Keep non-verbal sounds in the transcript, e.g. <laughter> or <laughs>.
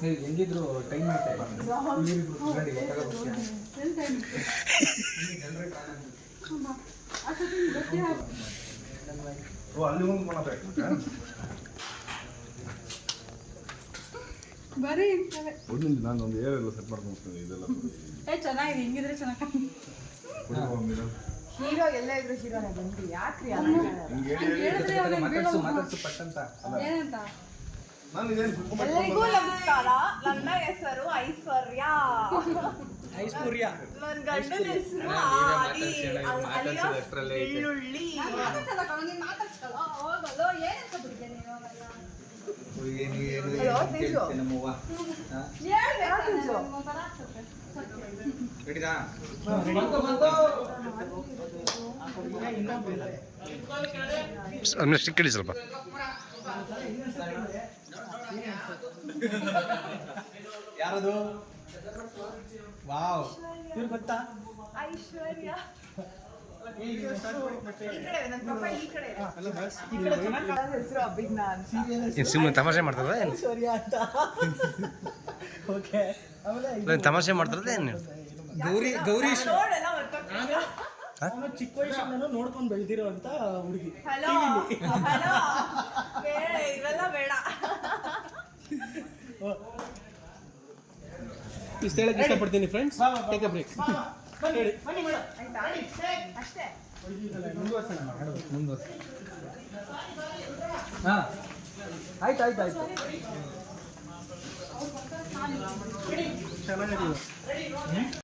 ನೀವು ಹೆಂಗಿದ್ರು ಟೈಮ್ ಐತೆ ಇವರಿಬ್ರು ಫ್ರೆಂಡಿಗೆ ತಗೋಬೇಕು ಓ ಅಲ್ಲಿ ಒಂದು ಮಾತಾಡ್ಬೇಕು ಬರೀ ಇಂಥವೇ. ಒಂದು ನಿಮಿಷ ನಾನು ಒಂದು ಏರೆಲ್ಲ ಸೆಟ್ ಮಾಡ್ಕೊಂಡು ಇದೆಲ್ಲ. ಏ ಚೆನ್ನಾಗಿದೆ ಹಿಂಗಿದ್ರೆ ಚೆನ್ನಾಗಿ ಹೀರೋ ಎಲ್ಲ ಇದ್ರು ಹೀರೋ ಯಾಕ್ರಿ ಏನಂತ? ಎಲ್ಲರಿಗೂ ನಮಸ್ಕಾರ. ನನ್ನ ಹೆಸರು ಐಶ್ವರ್ಯ. ಐಶ್ವರ್ಯ. ನನ್ನ ಗಂಡನ ಹೆಸರು ಆದಿ. ಬೆಳ್ಳುಳ್ಳಿ. ಸ್ಟಿಕ್ ಇಡಿ ಸ್ವಲ್ಪ. <laughs> ಯಾರದು? ವಾವ್. ಇವ್ರು ಗೊತ್ತಾ? ಐಶ್ವರ್ಯ. ತಮಾಷೆ ಮಾಡ್ತದ <laughs> ತಮಾಷೆ ಮಾಡ್ತದ ಏನು ಗೌರಿ? ಆಮೇಲೆ ಚಿಕ್ಕ ವಯಸ್ಸಿನ ನೋಡ್ಕೊಂಡು ಬೆಳೆದಿರೋ ಅಂತ ಹುಡುಗಿ. ಇಷ್ಟ ಹೇಳಕ್ ಇಷ್ಟಪಡ್ತೀನಿ ಫ್ರೆಂಡ್ಸ್ ಟೇಕ್ ಅ ಬ್ರೇಕ್ ಹೇಳಿ. ಬನ್ನಿ ಮೇಡಮ್ ಆಯ್ತಾ? ಅಷ್ಟೇ. ಮುಂದುವರ್ಸ ಹಾ. ಆಯ್ತು ಆಯ್ತು ಆಯ್ತು. ಚೆನ್ನಾಗಿದ್ದೀವಿ